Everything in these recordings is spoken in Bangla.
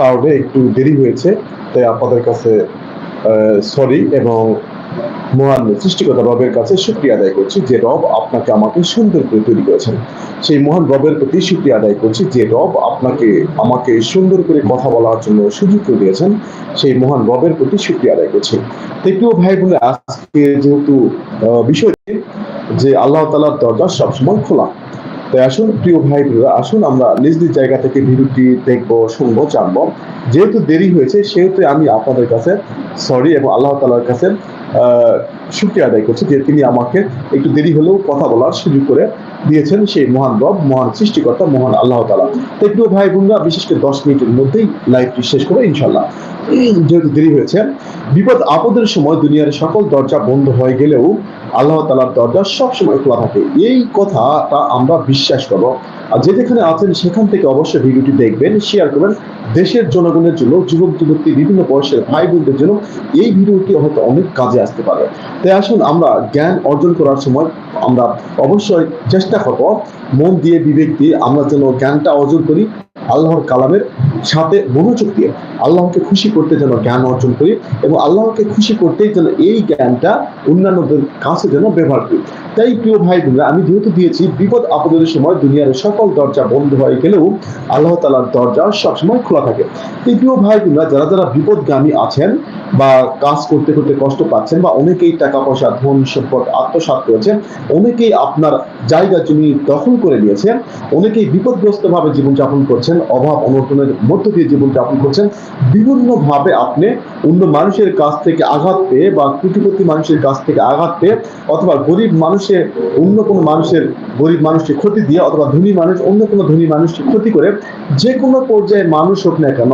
কারণে একটু দেরি হয়েছে, তাই আপনাদের কাছে সরি এবং মহান সৃষ্টিকর্তা রবের কাছে শুক্রিয়া আদায় করছি যে রব আপনাকে আমাকে সুন্দর করে তৈরি করেছেন। সেই মহান রবের প্রতি শুক্রিয়া আদায় করছি যে রব আপনাকে, আমাকে সুন্দর করে কথা বলার জন্য সুযোগ করে দিয়েছেন, সেই মহান রবের প্রতি শুক্রিয়া আদায় করছি। প্রিয় ভাই বলে আজকে যেহেতু বিষয়টি যে আল্লাহ তালার দরজা সবসময় খোলা। তাই আসুন, প্রিয় ভাই বোনেরা, আসুন আমরা নিজ নিজ জায়গা থেকে ভিডিওটি দেখব, শুনব, জানব। যেহেতু দেরি হয়েছে, সেহেতু আমি আপনাদের কাছে সরি এবং আল্লাহ তালার কাছে শুকরিয়া আদায় করছি যে তিনি আমাকে একটু দেরি হলেও কথা বলার সুযোগ করে দিয়েছেন, সেই মহান রব, মহান সৃষ্টিকর্তা, মহান আল্লাহ তালা তো প্রিয় ভাই বোনরা, বিশেষ করে দশ মিনিটের মধ্যেই লাইভটি শেষ করে ইনশাল্লাহ যেহেতু দেরি হয়েছে, বিপদ আপদের সময় দুনিয়ার সকল দরজা বন্ধ হয়ে গেলেও আল্লাহ তালার দরজা সবসময় খোলা থাকে। এই কথাটা আমরা বিশ্বাস করব। আর যে যেখানে আছেন, সেখান থেকে অবশ্যই ভিডিওটি দেখবেন শেয়ার করবেন। দেশের জনগণের জন্য, যুবক, যুবতী, বিভিন্ন বয়সের ভাই বোনদের জন্য এই ভিডিওটি হয়তো অনেক কাজে আসতে পারে। তাই আসুন আমরা জ্ঞান অর্জন করার সময় আমরা অবশ্যই চেষ্টা করব। মন দিয়ে, বিবেক দিয়ে আমরা যেন জ্ঞানটা অর্জন করি আল্লাহর কালামের সাথে মনোযোগ দিয়ে আল্লাহকে খুশি করতে যেন জ্ঞান অর্জন করি এবং আল্লাহকে খুশি করতেই যেন এই জ্ঞানটা অন্যান্যদের কাছে যেন ব্যবহার করি। তাই প্রিয় ভাই বোনরা আমি যেহেতু দিয়েছি, বিপদ আপদের সময় দুনিয়ার সকল দরজা বন্ধ হয়ে গেলেও আল্লাহ তালার দরজা সবসময় খোলা থাকে। এই প্রিয় ভাই বোনরা যারা যারা বিপদগামী আছেন বা কাজ করতে করতে কষ্ট পাচ্ছেন বা অনেকেই টাকা পয়সা ধন সম্পদ, আত্মসাৎ করেছেন, অনেকেই আপনার জায়গা জমি দখল করে নিয়েছেন, অনেকেই বিপদগ্রস্ত ভাবে জীবনযাপন করছেন, অভাব অনটনের মধ্য দিয়ে জীবনযাপন করছেন বিভিন্ন ভাবে আপনি অন্য মানুষের কাছ থেকে আঘাত পেয়ে বা কোটিপতি মানুষের কাছ থেকে আঘাত পেয়ে অথবা গরিব মানুষের অন্য কোনো মানুষের গরিব মানুষকে ক্ষতি দিয়ে অথবা ধনী মানুষ, অন্য কোনো ধনী মানুষকে ক্ষতি করে যে কোনো পর্যায়ে মানুষ হোক না কেন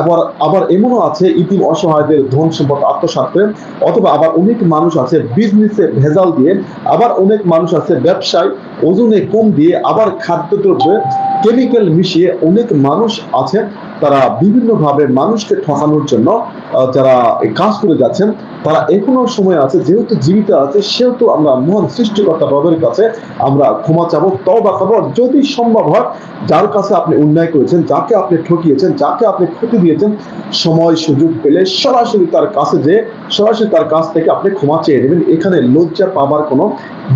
আবার আবার এমনও আছে ইতিম অসহায়দের ধন সম্পদ আত্মসাৎ করে অথবা আবার অনেক মানুষ আছে বিজনেসে ভেজাল দিয়ে, আবার অনেক মানুষ আছে ব্যবসায় ওজনে কম দিয়ে আবার খাদ্যদ্রব্যে কেমিক্যাল মিশিয়ে অনেক মানুষ আছে তারা বিভিন্নভাবে মানুষকে ঠকানোর জন্য যারা কাজ করে যাচ্ছেন তারা এখনও সময় আছে, যেহেতু জীবিত আছে, সেহেতু আমরা মহান সৃষ্টিকর্তা রবের কাছে আমরা ক্ষমা চাবো তবা খাব যদি সম্ভব হয়, যার কাছে আপনি অন্যায় করেছেন, যাকে আপনি ঠকিয়েছেন, যাকে আপনি ক্ষতি দিয়েছেন, সময় সুযোগ পেলে সরাসরি তার কাছে যে সরাসরি তার কাছ থেকে আপনি ক্ষমা চেয়ে নেবেন। এখানে লজ্জা পাবার কোনো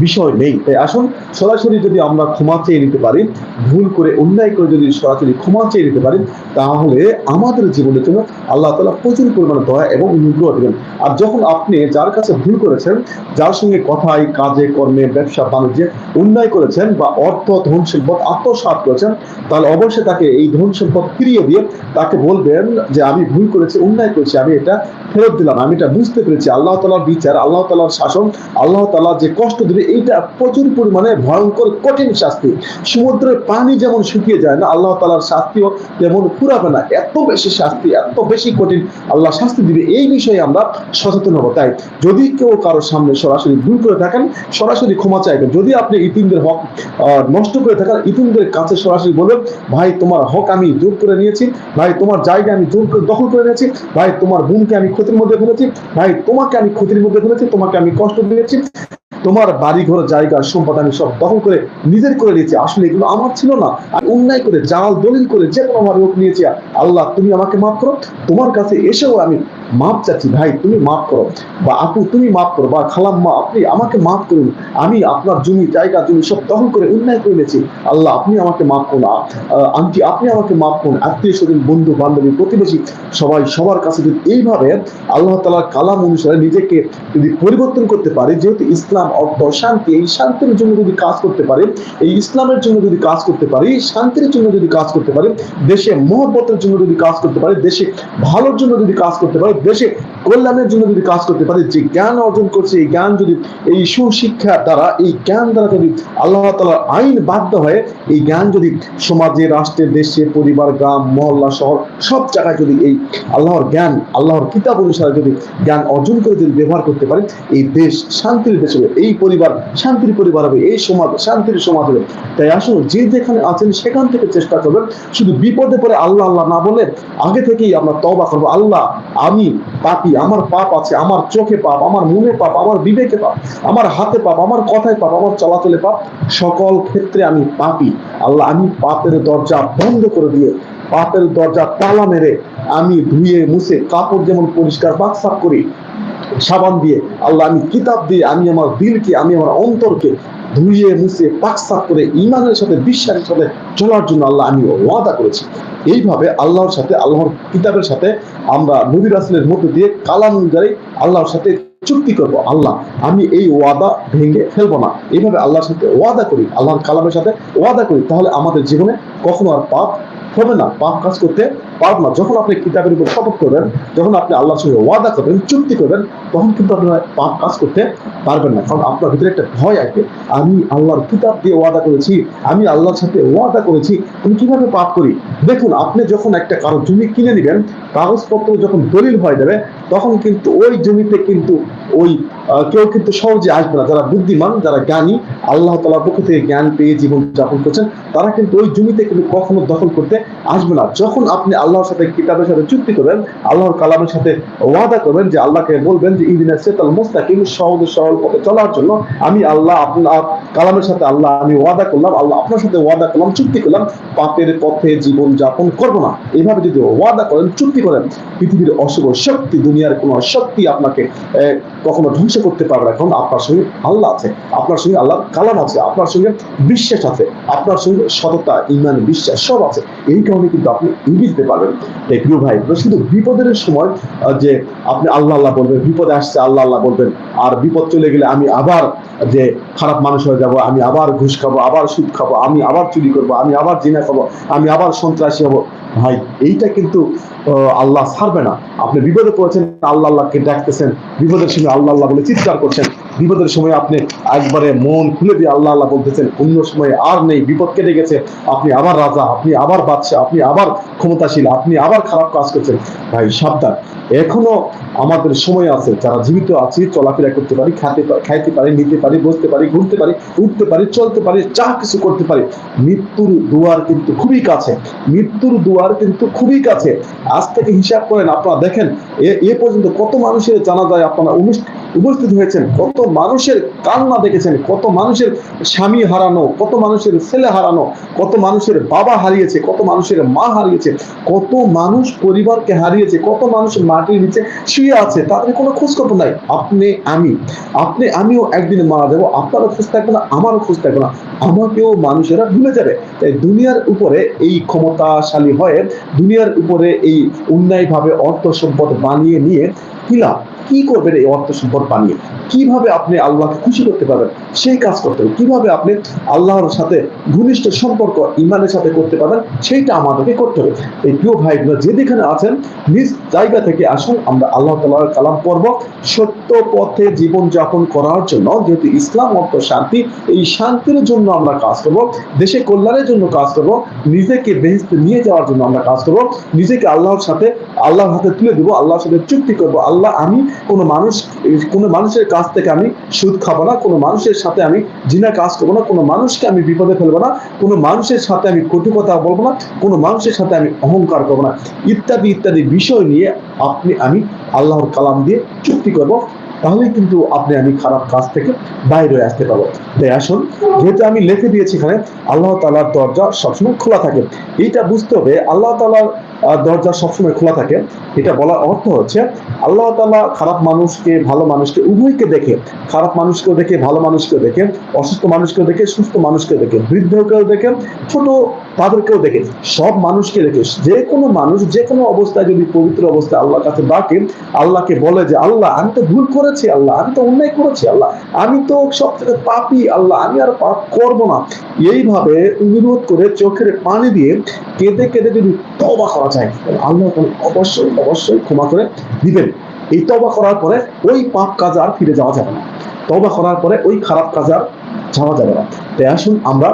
বিষয় নেই। তাই আসুন, সরাসরি যদি আমরা ক্ষমা চেয়ে নিতে পারি, ভুল করে, অন্যায় করে যদি সরাসরি ক্ষমা চেয়ে নিতে পারি, তাহলে আমাদের জীবনের জন্য আল্লাহ তালা প্রচুর পরিমাণে দয়া এবং অনুগ্রহ দেবেন। আর যখন আপনি যার কাছে ভুল করেছেন, যার সঙ্গে কথায়, কাজে, কর্মে, ব্যবসা, বাণিজ্যে অন্যায় করেছেন বা অর্থ, ধন, সম্পদ আত্মসাৎ করেছেন, তাহলে অবশ্যই তাকে এই ধন, সম্পদ ফিরিয়ে দিয়ে তাকে বলবেন যে, আমি ভুল করেছি, অন্যায় করেছি, আমি এটা ফেরত দিলাম, আমি এটা বুঝতে পেরেছি। আল্লাহ তালার বিচার, আল্লাহ তালার শাসন, আল্লাহ তালা যে কষ্ট দিবে, এইটা প্রচুর পরিমাণে ভয়ঙ্কর, কঠিন শাস্তি। সমুদ্রের পানি যেমন শুকিয়ে যায় না, আল্লাহ তালার শাস্তিও তেমন ফুরাবে না। এত বেশি শাস্তি, এত বেশি কঠিন আল্লাহ শাস্তি দিবে। এই বিষয়ে আমরা সচেতন হব, তাই যদি কেউ কারোর সামনে সরাসরি ভুল করে থাকেন, সরাসরি ক্ষমা চাইবেন। যদি আপনি ইতিমদের হক নষ্ট করে থাকেন, ইতিমদের কাছে সরাসরি বলবেন, ভাই, তোমার হক আমি জোর করে নিয়েছি, ভাই, তোমার জায়গা আমি জোর করে, দখল করে নিয়েছি, ভাই, তোমার বোনকে আমি ক্ষতির মধ্যে ফেলেছি, ভাই, তোমাকে আমি ক্ষতির মধ্যে ফেলেছি, তোমাকে আমি কষ্ট দিয়েছি, তোমার বাড়ি ঘর জায়গা, সম্পদ আমি সব দখল করে, নিজের করে নিয়েছি। আসলে এগুলো আমার ছিল না। আমি অন্যায় করে, জাল, দলিল করে যে কোনো আমার হোক নিয়েছি। আল্লাহ, তুমি আমাকে মাফ করো। তোমার কাছে এসেও আমি মাপ চাচ্ছি, ভাই, তুমি মাফ করো বা আপু, তুমি মাফ করো বা খালাম্মা, আপনি আমাকে মাফ করুন। আমি আপনার জমি, জায়গা, জমি সব দখল করে অন্যায় করে নিয়েছি আল্লাহ, আপনি আমাকে মাফ করুন। আন্টি, আপনি আমাকে মাফ করুন। আত্মীয় স্বজন, বন্ধু, বান্ধবী, প্রতিবেশী, সবাই সবার কাছে যদি এইভাবে আল্লাহ তালার কালাম অনুসারে নিজেকে যদি পরিবর্তন করতে পারে, যেহেতু ইসলাম অর্থ শান্তি, এই শান্তির জন্য যদি কাজ করতে পারে, এই ইসলামের জন্য যদি কাজ করতে পারি শান্তির জন্য যদি কাজ করতে পারি, দেশে মহব্বতের জন্য যদি কাজ করতে পারে, দেশে ভালোর জন্য যদি কাজ করতে পারি দেশে কল্যাণের জন্য যদি কাজ করতে পারি, যে জ্ঞান অর্জন করছে, এই জ্ঞান যদি, এই সুশিক্ষা দ্বারা, এই জ্ঞান দ্বারা যদি আল্লাহ তালার আইন বাধ্য হয়ে, এই জ্ঞান যদি সমাজে, রাষ্ট্রে, দেশে, পরিবার, গ্রাম, মহল্লা, শহর, সব জায়গায় যদি এই আল্লাহর জ্ঞান, আল্লাহর কিতাব অনুসারে যদি জ্ঞান অর্জন করে যদি ব্যবহার করতে পারি, এই দেশ শান্তির দেশ হবে, এই পরিবার শান্তির পরিবার হবে, এই সমাজ শান্তির সমাজ হবে। তাই আসুন, যে যেখানে আছেন, সেখান থেকে চেষ্টা করবেন, শুধু বিপদে পড়ে আল্লাহ আল্লাহ না বলে আগে থেকেই আমরা তবা করব, আল্লাহ, আমি, পাপি আমার পাপ আছে, আমার চোখে পাপ, আমার মনে পাপ, আমার বিবেকে পাপ, আমার হাতে পাপ, আমার কথায় পাপ, আমার চলাচলে পাপ, সকল ক্ষেত্রে আমি পাপি। আল্লাহ, আমি পাপের দরজা বন্ধ করে দিয়ে, পাপের দরজা তালা মেরে, আমি ধুয়ে, মুছে, কাপড় যেমন পরিষ্কার পাক সাফ করি, সাবান দিয়ে, আল্লাহ, আমি কিতাব দিয়ে, আমি আমার দিলকে, আমি আমার অন্তরকে ধুয়ে, মুছে পাক সাফ করে ইমানের সাথে, বিশ্বাসের সাথে চলার জন্য আল্লাহ, আমি ওয়াদা করেছি। এইভাবে আল্লাহর সাথে, আল্লাহর কিতাবের সাথে আমরা নবীর আসলের মধ্যে দিয়ে কালাম অনুযায়ী আল্লাহর সাথে চুক্তি করব। আল্লাহ, আমি এই ওয়াদা ভেঙে ফেলব না। এইভাবে আল্লাহর সাথে ওয়াদা করি, আল্লাহর কালামের সাথে ওয়াদা করি, তাহলে আমাদের জীবনে কখনো আর পাপ হবে না। পাপ কাজ করতে পারব না। যখন আপনি কিতাবের উপর শপথ করবেন, যখন আপনি আল্লাহর সঙ্গে ওয়াদা করবেন, চুক্তি করবেন, তখন কিন্তু আপনি পাপ কাজ করতে পারবেন না। কারণ আপনার ভিতরে একটা ভয় আসবে আমি আল্লাহর কিতাব দিয়ে ওয়াদা করেছি, আমি আল্লাহর সাথে ওয়াদা করেছি, আমি কীভাবে পাপ করি? দেখুন, আপনি যখন একটা কারও জমি কিনে নেবেন কাগজপত্র যখন দলিল হয়ে যাবে, তখন কিন্তু ওই জমিতে কিন্তু ওই কেউ কিন্তু সহজে আসবে না। যারা বুদ্ধিমান, যারা জ্ঞানী, আল্লাহ তালার পক্ষ থেকে জ্ঞান পেয়ে জীবন যাপন করছেন, তারা কিন্তু ওই জমিতে কিন্তু কখনো দখল করতে আসবে না। যখন আপনি আল্লাহর সাথে, কিতাবের সাথে চুক্তি করবেন, আল্লাহর কালামের সাথে ওয়াদা করবেন যে আল্লাহকে বলবেন যে ইদিনের সেতাল মোস্তাকিম সহজ, সরল পথে চলার জন্য আমি আল্লাহ, আপনার কালামের সাথে আল্লাহ, আমি ওয়াদা করলাম, আল্লাহ আপনার সাথে ওয়াদা করলাম, চুক্তি করলাম, পাপের পথে জীবন যাপন করব না। এইভাবে যদি ওয়াদা করেন, চুক্তি করেন, পৃথিবীর অশুভ শক্তি, দুনিয়ার কোনো শক্তি আপনাকে কখনো ধ্বংস করতে পারবে না। কারণ আপনার সঙ্গে আল্লাহ আছে, আপনার সঙ্গে আল্লাহর কালাম আছে, আপনার সঙ্গে বিশ্বাস আছে, আপনার সঙ্গে সততা ইমান বিশ্বাস সব আছে। এই কারণে কিন্তু আপনি দিতে পারবেন। প্রিয় ভাই শুধু বিপদের সময় যে আপনি আল্লাহ আল্লাহ বলবেন, বিপদে আসছে, আল্লাহ আল্লাহ বলবেন। আর বিপদ চলে গেলে আমি আবার যে খারাপ মানুষ হয়ে যাব, আমি আবার ঘুষ খাব, আবার সুদ খাব, আমি আবার চুরি করব, আমি আবার জিনা খাব, আমি আবার সন্ত্রাসী হব। ভাই, এইটা কিন্তু আল্লাহ ছাড়বে না। আপনি বিপদে পড়েছেন, আল্লাহ আল্লাহকে ডাকতেছেন। বিপদের সময় আল্লাহ আল্লাহ বলে চিৎকার করছেন। বিপদের সময় আপনি একবারে মন খুলে দিয়ে আল্লাহ আল্লাহ বলতেছেন, অন্য সময় আর নেই, বিপদ কেটে গেছে। আপনি আবার রাজা, আপনি আবার বাদশাহ, আপনি আবার ক্ষমতাশীল, আপনি আবার খারাপ কাজ করছেন। ভাই, সাবধান। এখনও আমাদের সময় আছে, যারা জীবিত আছি, চলাফেরা করতে পারি, খাতে খাইতে পারি, নিতে পারি, বসতে পারি, ঘুরতে পারি, উঠতে পারি, চলতে পারি, যা কিছু করতে পারি, মৃত্যুর দুয়ার কিন্তু খুবই কাছে। মৃত্যুর দুয়ার কিন্তু খুবই কাছে। আজ থেকে হিসাব করেন আপনারা, দেখেন এ পর্যন্ত কত মানুষের জানা যায় আপনারা অনুষ্ঠ- উপস্থিত হয়েছেন, কত মানুষের কান্না দেখেছেন, কত মানুষের স্বামী হারানো, কত মানুষের ছেলে হারানো, কত মানুষের বাবা হারিয়েছে, কত মানুষের মা হারিয়েছে, কত মানুষ পরিবারকে হারিয়েছে, কত মানুষ মাটির নিচে শুয়ে আছে, তাদের কোনো খোঁজ খবর নাই। আপনি, আমি, আপনি, আমিও একদিন মারা যাব, আপনারও খোঁজ থাকবে না, আমারও খোঁজ থাকবে না, আমাকেও মানুষেরা ভুলে যাবে। তাই দুনিয়ার উপরে এই ক্ষমতাশালী হয়ে, দুনিয়ার উপরে এই অন্যায়ভাবে অর্থ সম্পদ বানিয়ে নিয়ে কি লাভ? কি করবেন এই অর্থ সম্পদ বানিয়ে? কীভাবে আপনি আল্লাহকে খুশি করতে পারবেন? সেই কাজ করতে হবে। কীভাবে আপনি আল্লাহর সাথে ঘনিষ্ঠ সম্পর্ক, ইমানের সাথে করতে পারবেন? সেইটা আমাদেরকে করতে হবে। এই প্রিয় ভাইগুলো যে যেখানে আছেন, নিজ জায়গা থেকে আসুন। আমরা আল্লাহ তালার কালাম পর্ব সত্য পথে জীবন যাপন করার জন্য, যেহেতু ইসলাম অর্থ শান্তি, এই শান্তির জন্য আমরা কাজ করব। দেশে কল্যাণের জন্য কাজ করব। নিজেকে বেহেস্তে নিয়ে যাওয়ার জন্য আমরা কাজ করব। নিজেকে আল্লাহর সাথে, আল্লাহর হাতে তুলে দেবো। আল্লাহর সাথে চুক্তি করব। আল্লাহ আমি কোনো মানুষ, কোনো মানুষের কাছ থেকে আমি সুদ খাব না, কোনো মানুষের সাথে আমি জিনা কাজ করব না, কোনো মানুষকে আমি বিপদে ফেলব না, কোনো মানুষের সাথে আমি কটু কথা বলব না, কোনো মানুষের সাথে আমি অহংকার করব না। ইত্যাদি ইত্যাদি বিষয় নিয়ে আপনি, আমি আল্লাহর কালাম দিয়ে চুক্তি করব। তাহলে কিন্তু আপনি আমি খারাপ কাজ থেকে বাইরে আসতে পারব। তাই আসুন, যেহেতু আমি লিখে দিয়েছি এখানে, আল্লাহ তালার দরজা সবসময় খোলা থাকে। এইটা বুঝতে হবে, আল্লাহ তালার দরজা সবসময় খোলা থাকে। এটা বলার অর্থ হচ্ছে, আল্লাহ তালা খারাপ মানুষকে, ভালো মানুষকে, উভয়কে দেখে, খারাপ মানুষকেও দেখে, ভালো মানুষকেও দেখে, অসুস্থ মানুষকেও দেখে, সুস্থ মানুষকেও দেখে, বৃদ্ধকেও দেখে, ছোট তাদেরকেও দেখে, সব মানুষকে দেখে। যে কোনো মানুষ, যে কোনো অবস্থায় যদি পবিত্র অবস্থায় আল্লাহর কাছে ডাকে, আল্লাহকে বলে যে, আল্লাহ, আমি তো ভুল করেছি আল্লাহ, আমি তো অন্যায় করেছি আল্লাহ, আমি তো সব থেকে পাপি আল্লাহ, আমি আর পাপ করব না। এইভাবে অনুরোধ করে চোখের পানি দিয়ে কেঁদে কেঁদে যদি তবা করা যায়, আল্লাহ অবশ্যই অবশ্যই ক্ষমা করে দিবেন। এই তবা করার পরে ওই পাপ কাজ আর ফিরে যাওয়া যাবে না। তবা করার পরে ওই খারাপ কাজ আর যাওয়া যাবে না। তাই আসুন আমরা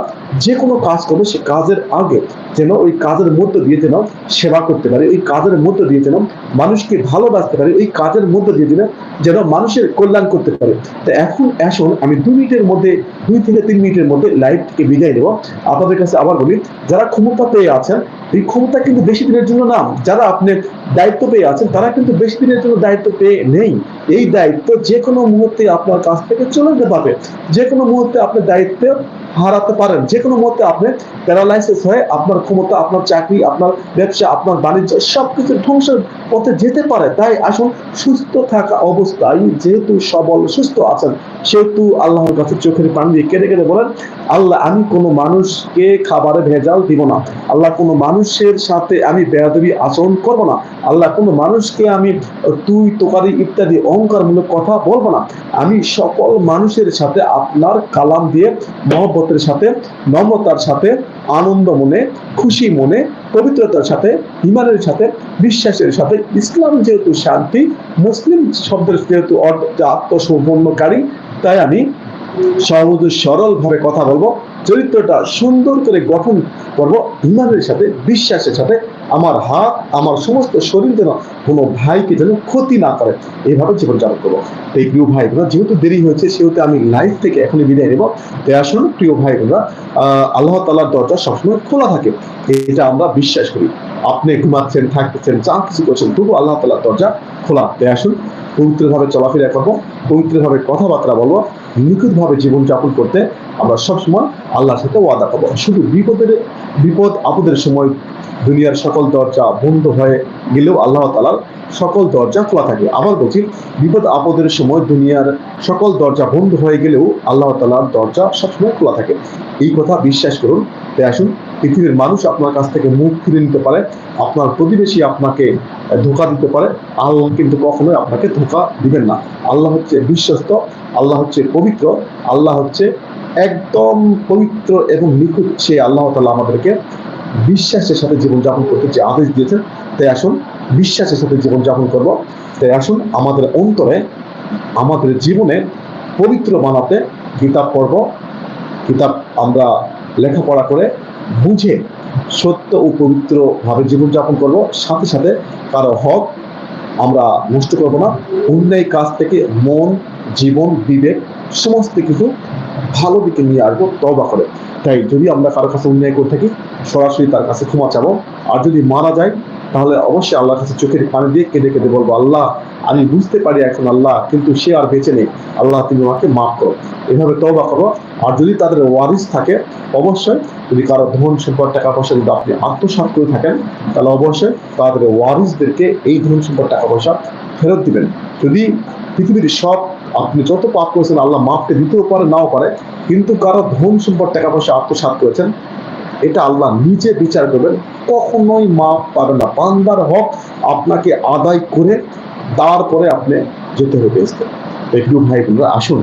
যে কোনো কাজ করব, সে কাজের আগে যেন ওই কাজের মধ্য দিয়ে যেন সেবা করতে পারি, ওই কাজের মধ্য দিয়ে যেন মানুষকে ভালোবাসতে পারি, ওই কাজের মধ্য দিয়ে যেন যেন মানুষের কল্যাণ করতে পারে। তো এখন আসুন, আমি দু মিনিটের মধ্যে, দুই থেকে তিন মিনিটের মধ্যে লাইভ থেকে বিদায় নেব। আপনাদের কাছে আবার বলি, যারা ক্ষমতা পেয়ে আছেন, এই ক্ষমতা কিন্তু বেশি দিনের জন্য না, যারা আপনি দায়িত্ব পেয়ে আছেন, তারা কিন্তু বেশি দিনের জন্য দায়িত্ব পেয়ে নেই। এই দায়িত্ব যে কোনো মুহূর্তে আপনার কাছ থেকে চলে যেতে পারবে যে কোনো মুহূর্তে আপনি দায়িত্ব হারাতে পারেন। যে কোনো মতে আপনি প্যারালাইসিস হয়ে আপনার ক্ষমতা, আপনার চাকরি, আপনার ব্যবসা, আপনার বাণিজ্য সবকিছু ধ্বংসের পথে যেতে পারে। তাই আসুন সুস্থ থাকা অবস্থায় যেহেতু সবল, সুস্থ আছেন, সেহেতু আল্লাহর কাছে চোখের পানি দিয়ে কেঁদে কেঁদে বলেন, আল্লাহ, আমি কোনো মানুষকে খাবারে ভেজাল দিব না। আল্লাহ, কোনো মানুষের সাথে আমি বেয়াদবি আচরণ করব না। আল্লাহ, কোনো মানুষকে আমি তুই, তোকারি ইত্যাদি অহংকারমূলক কথা বলব না। আমি সকল মানুষের সাথে আপনার কালাম দিয়ে মহব্বতের সাথে, নম্রতার সাথে, আনন্দ মনে, খুশি মনে, পবিত্রতার সাথে, ইমানের সাথে, বিশ্বাসের সাথে। ইসলাম যেহেতু শান্তি, মুসলিম শব্দের যেহেতু আত্মসম্পন্নকারী তাই আমি সহজ সরল ভাবে কথা বলব। চরিত্রটা সুন্দর করে গঠন করব, ইমানের সাথে, বিশ্বাসের সাথে আমার হাত, আমার সমস্ত শরীর যেন কোনো ভাইকে যেন ক্ষতি না করে। এইভাবে জীবনযাপন করব। এই প্রিয় ভাই বোনা যেহেতু দেরি হয়েছে, সেহেতু আমি লাইভ থেকে এখনই বিদায় নেব। তাই আসুন, প্রিয় ভাই বোনা আল্লাহ তালার দরজা সবসময় খোলা থাকে। এটা আমরা বিশ্বাস করি। আপনি ঘুমাচ্ছেন, থাকতেছেন, যা কিছু করছেন, তবু আল্লাহ তালার দরজা খোলা। তাই আসুন, পবিত্রভাবে চলাফেরা করব, পবিত্রভাবে কথাবার্তা বলব, নিখুঁতভাবে জীবনযাপন করতে আমরা সবসময় আল্লাহর সাথে ওয়াদা করব। শুধু বিপদের, বিপদ আপদের সময় দুনিয়ার সকল দরজা বন্ধ হয়ে গেলেও আল্লাহ তালার সকল দরজা খোলা থাকে। আবার বলছি, বিপদ আপদের সময় দুনিয়ার সকল দরজা বন্ধ হয়ে গেলেও আল্লাহ তালার দরজা সবসময় খোলা থাকে। এই কথা বিশ্বাস করুন। আসুন, পৃথিবীর মানুষ আপনার কাছ থেকে মুখ ফিরে নিতে পারে, আপনার প্রতিবেশী আপনাকে ধোকা দিতে পারে, আল্লাহ কিন্তু কখনোই আপনাকে ধোকা দিবেন না। আল্লাহ হচ্ছে বিশ্বস্ত, আল্লাহ হচ্ছে পবিত্র, আল্লাহ হচ্ছে একদম পবিত্র এবং নিখুঁত সে আল্লাহ তালা আমাদেরকে বিশ্বাসের সাথে জীবনযাপন করতে যে আদেশ দিয়েছেন তাই আসুন বিশ্বাসের সাথে জীবনযাপন করব। তাই আসুন আমাদের অন্তরে, আমাদের জীবনে পবিত্র বানাতে কিতাব পড়ব। কিতাব আমরা লেখাপড়া করে বুঝে সত্য ও পবিত্রভাবে জীবনযাপন করব। সাথে সাথে কারও হক আমরা নষ্ট করব না। অন্যায় কাজ থেকে মন, জীবন, বিবেক সমস্ত কিছু ভালো দিকে নিয়ে আসব তবা করে। তাই যদি আমরা কারও কাছে অন্যায় করে থাকি সরাসরি তার কাছে ক্ষমা চাবো। আর যদি মারা যায়, তাহলে অবশ্যই আল্লাহর কাছে চোখের পানি দিয়ে কেঁদে কেঁদে বলব, আল্লাহ, আমি বুঝতে পারি এখন আল্লাহ, কিন্তু সে আর বেঁচে নেই। আল্লাহ, তুমি আমাকে মাফ করো। এভাবে তবা করো। আর যদি তাদের ওয়ারিস থাকে, অবশ্যই যদি কারও ধন সম্পদ, টাকা পয়সা যদি আপনি আত্মসাৎ করে থাকেন, তাহলে অবশ্যই তাদের ওয়ারিসদেরকে এই ধন সম্পদ, টাকা পয়সা ফেরত দিবেন। যদি পৃথিবীর সব আপনি যত পাপ করেছেন, আল্লাহ মাফকে দিতেও পারে, নাও পারে, কিন্তু কারও ধন সম্পদ, টাকা পয়সা আত্মসাৎ করেছেন এটা আল্লাহ নিজে বিচার করবেন। কখনোই মাপ পাবে না। বান্দার হক আপনাকে আদায় করে তারপরে আপনি যেতে হবে একটু ভাই বোনরা, আসুন।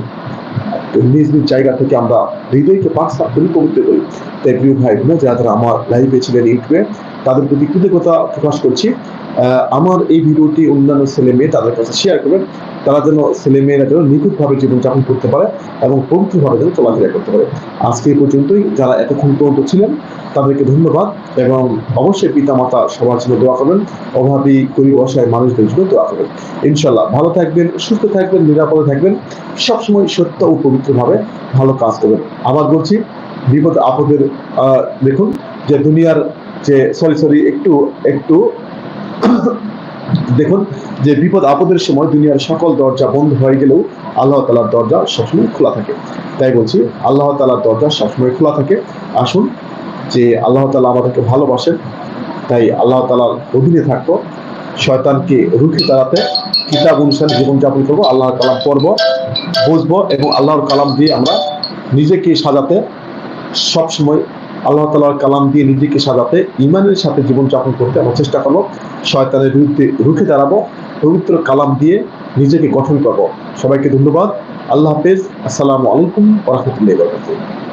নিজ নিজ জায়গা থেকে আমরা হৃদয়কে পাঁচ সাত করি পবিত্র করি তাই প্রিয় ভাই বোন যারা যারা আমার লাইভে ছিলেন ইউটিউবে তাদের প্রতি কৃতজ্ঞতা প্রকাশ করছি। আমার এই ভিডিওটি অন্যান্য ছেলে মেয়ে তাদের কাছে শেয়ার করবেন। তারা যেন ছেলে মেয়েরা যেন নিখুঁতভাবে জীবনযাপন করতে পারে এবং পবিত্রভাবে যেন চলাফেরা করতে পারে। আজকে এই পর্যন্তই। যারা এতক্ষণ পর্যন্ত ছিলেন, তাদেরকে ধন্যবাদ এবং অবশ্যই পিতা মাতা সবার জন্য দোয়া করবেন। অভাবী, গরিব, অসহায় মানুষদের জন্য দোয়া করবেন। ইনশাল্লাহ ভালো থাকবেন, সুস্থ থাকবেন, নিরাপদে থাকবেন। সবসময় সত্য ও পবিত্রভাবে ভালো কাজ করবেন। আবার বলছি, বিপদ আপদের দেখুন যে দুনিয়ার যে সরি সরি একটু একটু, দেখুন, যে বিপদ আপদের সময় দুনিয়ার সকল দরজা বন্ধ হয়ে গেলেও আল্লাহ তালার দরজা সবসময় খোলা থাকে। তাই বলছি, আল্লাহ তালার দরজা সবসময় খোলা থাকে। আসুন, যে আল্লাহ তালা আমাদেরকে ভালোবাসেন, তাই আল্লাহ তালার অধীনে থাকব। শয়তানকে রুখে দাঁড়াতে কিতাব অনুসারে জীবনযাপন করব, আল্লাহ কালাম পড়ব, বুঝব এবং আল্লাহর কালাম দিয়ে আমরা নিজেকে সাজাতে সবসময় আল্লাহ তালার কালাম দিয়ে নিজেকে সাজাতে ইমানের সাথে জীবনযাপন করতে আমরা চেষ্টা করব। শয়তানের বিরুদ্ধে রুখে দাঁড়াবো, পবিত্র কালাম দিয়ে নিজেকে গঠন করব। সবাইকে ধন্যবাদ। আল্লাহ হাফেজ। আসসালামু আলাইকুম রহমতুল্লাহ